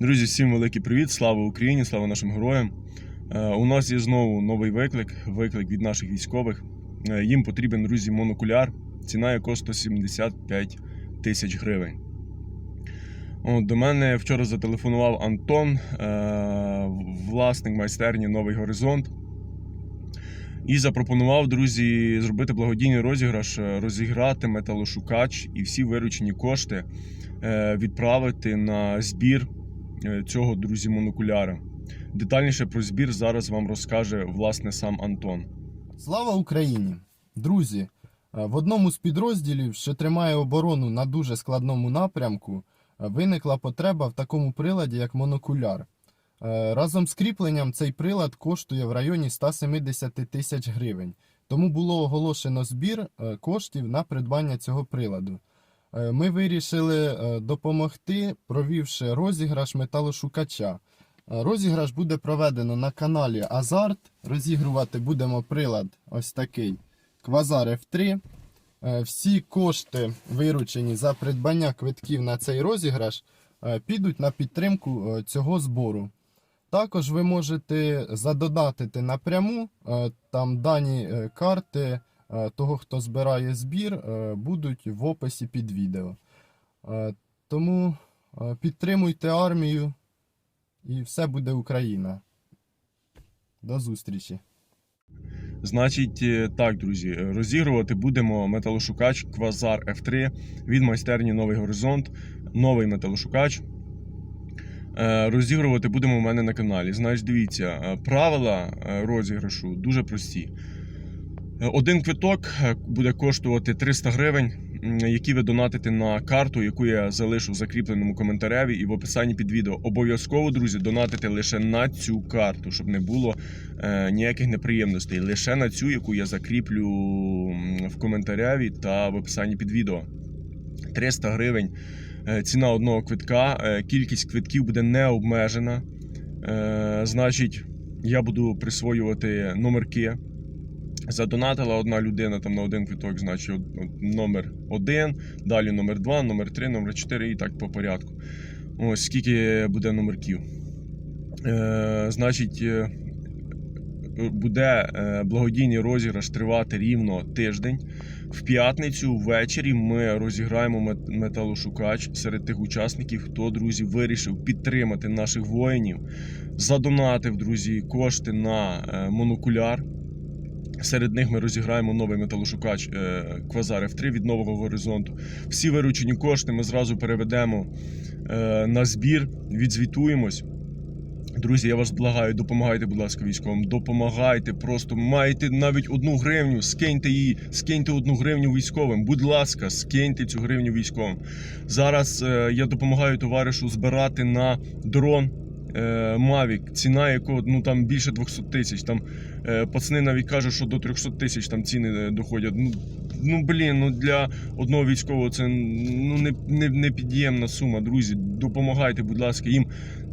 Друзі, всім великий привіт! Слава Україні! Слава нашим героям! Е, У нас є знову новий виклик, виклик від наших військових. Е, Їм потрібен, друзі, монокуляр, ціна якого 175 тисяч гривень. От, до мене вчора зателефонував Антон, е, власник майстерні Новий Горизонт. І запропонував, друзі, зробити благодійний розіграш, розіграти металошукач і всі виручені кошти відправити на збір цього, друзі, монокуляра. Детальніше про збір зараз вам розкаже власне сам Антон. Слава Україні! Друзі, е, в одному з підрозділів, що тримає оборону на дуже складному напрямку, е, виникла потреба в такому приладі, як монокуляр. Е, Разом з кріпленням цей прилад коштує в районі 170 тисяч гривень. Тому було оголошено збір е, коштів на придбання цього приладу. Е, Ми вирішили е, допомогти, провівши розіграш металошукача. Е, Розіграш буде проведено на каналі Азарт. Розігрувати будемо прилад ось такий Квазар F3. Е, Всі кошти, виручені за придбання квитків на цей розіграш, підуть на підтримку цього збору. Також ви можете задонатити напряму. Там дані карти того, хто збирає збір, е, будуть в описі під відео. Е, Тому е, підтримуйте армію і все буде Україна. До зустрічі! Значить, е, так, друзі, е, розігрувати будемо металошукач Квазар F3 від майстерні Новий Горизонт. Новий металошукач. Е, Розігрувати будемо у мене на каналі. Значить, дивіться, е, правила е, розіграшу дуже прості. Один квиток е, буде коштувати 300 гривень, які ви донатите на карту, яку я залишу в закріпленому коментареві і в описанні під відео. Обов'язково, друзі, донатите лише на цю карту, щоб не було е, ніяких неприємностей. Лише на цю, яку я закріплю в коментареві та в описанні під відео. 300 гривень е, ціна одного квитка. Кількість квитків буде не обмежена. Значить, я буду присвоювати номерки. Задонатила одна людина там на один квиток, значить номер один, далі номер 2, номер 3, номер 4 і так по порядку. Ось скільки буде номерків. Е, значить, е, буде е, благодійний розіграш тривати рівно тиждень. В п'ятницю ввечері ми розіграємо мет- металошукач серед тих учасників, хто, друзі, вирішив підтримати наших воїнів, задонатив, друзі, кошти на е, монокуляр. Серед них ми розіграємо новий металошукач е, Квазар F3 від нового горизонту. Всі виручені кошти ми зразу переведемо е, на збір, відзвітуємось. Друзі, я вас благаю, допомагайте, будь ласка, військовим. Допомагайте, просто маєте навіть одну гривню, скиньте її, скиньте одну гривню військовим. Будь ласка, скиньте цю гривню військовим. Зараз е, я допомагаю товаришу збирати на дрон Mavic, ціна якого ну там більше 200 тисяч. Там е, пацани навіть кажуть, що до 300 тисяч там ціни е, доходять. Ну, ну блін, ну для одного військового це ну не, не, не під'ємна сума. Друзі, допомагайте, будь ласка, їм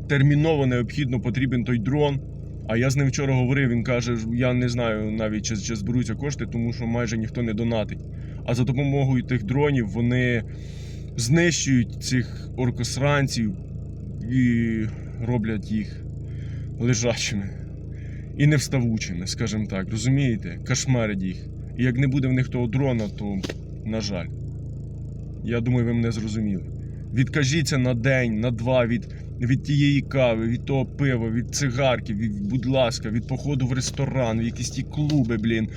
терміново необхідно потрібен той дрон. А я з ним вчора говорив, він каже, я не знаю навіть чи, чи зберуться кошти, тому що майже ніхто не донатить. А за допомогою тих дронів вони знищують цих оркосранців і роблять їх лежачими і невставучими, скажімо так. Розумієте? Кошмарять їх. І як не буде в них того дрона, то на жаль. Я думаю, ви мене зрозуміли. Відкажіться на день, на два від, від тієї кави, від того пива, від цигарки, від, будь ласка, від походу в ресторан, в якісь ті клуби, блін.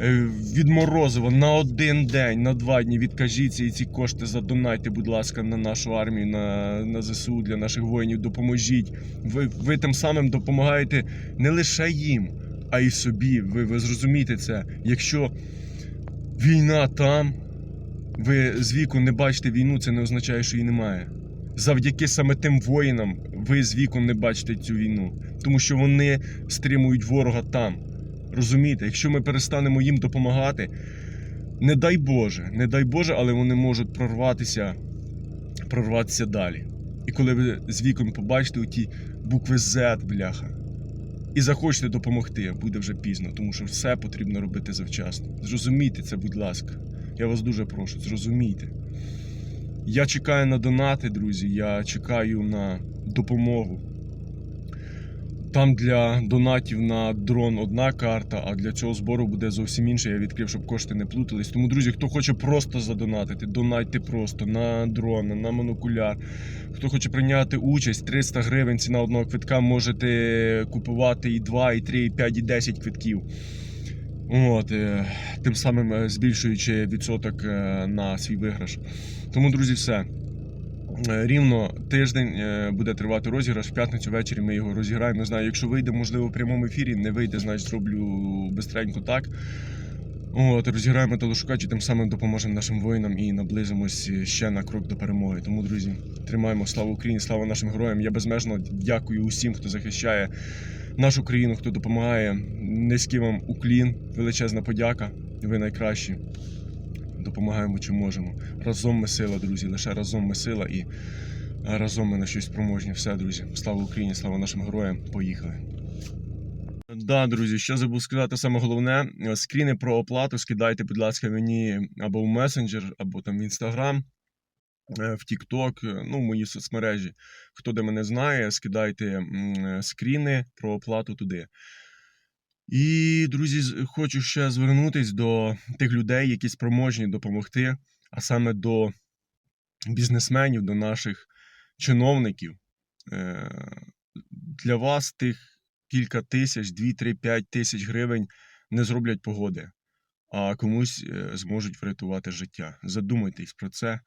Е, Від морозива на один день, на два дні відкажіться і ці кошти задонайте, будь ласка, на нашу армію, на, на ЗСУ для наших воїнів. Допоможіть. Ви, ви тим самим допомагаєте не лише їм, а й собі. Ви, ви зрозумієте це. Якщо війна там, ви з віку не бачите війну, це не означає, що її немає. Завдяки саме тим воїнам ви з віку не бачите цю війну, тому що вони стримують ворога там. Розумієте, якщо ми перестанемо їм допомагати, не дай Боже, не дай Боже, але вони можуть прорватися, прорватися далі. І коли ви з віком побачите оті букви Z, бляха, і захочете допомогти, буде вже пізно, тому що все потрібно робити завчасно. Зрозумійте це, будь ласка. Я вас дуже прошу, зрозумійте. Я чекаю на донати, друзі. Я чекаю на допомогу. Там для донатів на дрон одна карта, а для цього збору буде зовсім інша. Я відкрив, щоб кошти не плутались. Тому, друзі, хто хоче просто задонатити, донатьте просто на дрон, на монокуляр. Хто хоче прийняти участь, 300 гривень ціна одного квитка, можете купувати і 2, і 3, і 5, і 10 квитків. От, е, тим самим е, збільшуючи відсоток е, на свій виграш. Тому, друзі, все. Е, Рівно тиждень е, буде тривати розіграш. В п'ятницю ввечері ми його розіграємо. Не знаю, якщо вийде, можливо, в прямому ефірі, не вийде, значить зроблю бистренько так. От, розіграємо телешукач і тим самим допоможемо нашим воїнам і наблизимось ще на крок до перемоги. Тому, друзі, тримаємо славу Україні, слава нашим героям. Я безмежно дякую усім, хто захищає нашу країну, хто допомагає. Низький вам уклін, величезна подяка. Ви найкращі. Допомагаємо чи можемо. Разом ми сила, друзі. Лише разом ми сила і разом ми на щось спроможні. Все, друзі. Слава Україні, слава нашим героям. Поїхали. Да, друзі, що забув сказати саме головне. Скріни про оплату скидайте, будь ласка, мені або в месенджер, або там в інстаграм, в TikTok, ну, в мої соцмережі. Хто де мене знає, скидайте скріни про оплату туди. І, друзі, хочу ще звернутися до тих людей, які спроможні допомогти, а саме до бізнесменів, до наших чиновників. Е, Для вас тих кілька тисяч, 2, 3, 5 тисяч гривень не зроблять погоди, а комусь е, зможуть врятувати життя. Задумайтесь про це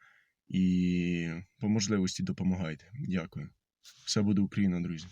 і по можливості допомагайте. Дякую. Все буде Україна, друзі.